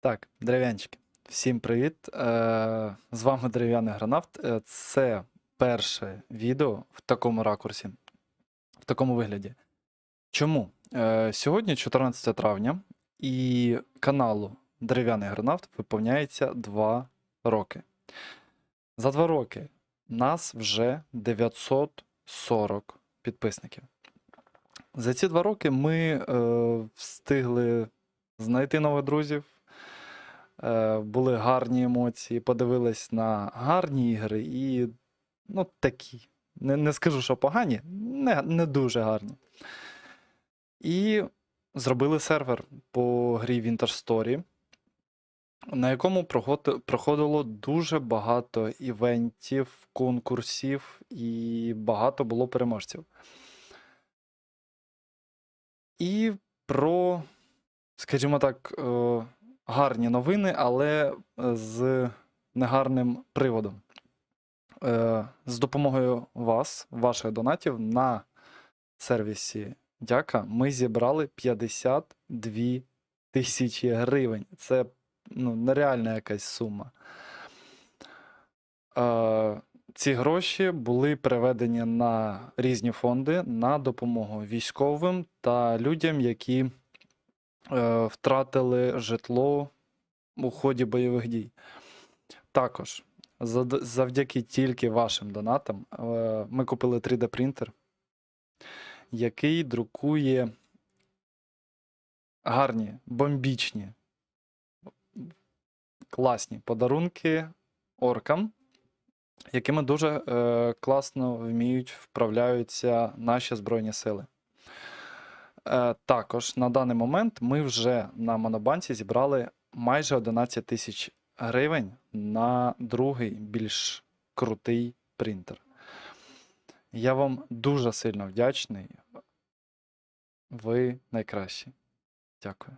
Так, дерев'янчики. Всім привіт. Е, з вами дерев'яний гранавт. Е, це перше відео в такому ракурсі, в такому вигляді. Чому? Е, сьогодні 14 травня, і каналу Дерев'яний гранавт виповняється 2 роки. За 2 роки нас вже 940 підписників. За ці 2 роки ми встигли знайти нових друзів. Е, були гарні емоції, подивились на гарні ігри і ну, такі. Не, не скажу, що погані, не, не дуже гарні. І зробили сервер по грі Winter Story, на якому проходило дуже багато івентів, конкурсів і багато було переможців. І про, скажімо так, е, гарні новини, але е, з негарним приводом. Е, З допомогою вас, ваших донатів на сервісі Дяка ми зібрали 52 тисячі гривень. Це ну, нереальна якась сума. Е, Ці гроші були переведені на різні фонди на допомогу військовим та людям, які втратили житло у ході бойових дій. Також завдяки тільки вашим донатам е, ми купили 3D-принтер, який друкує гарні, бомбічні, класні подарунки оркам, якими дуже е, класно вміють вправляються наші Збройні Сили. Е, також на даний момент ми вже на Монобанці зібрали майже 11 тисяч гривень на другий більш крутий принтер. Я вам дуже сильно вдячний. Ви найкращі. Дякую.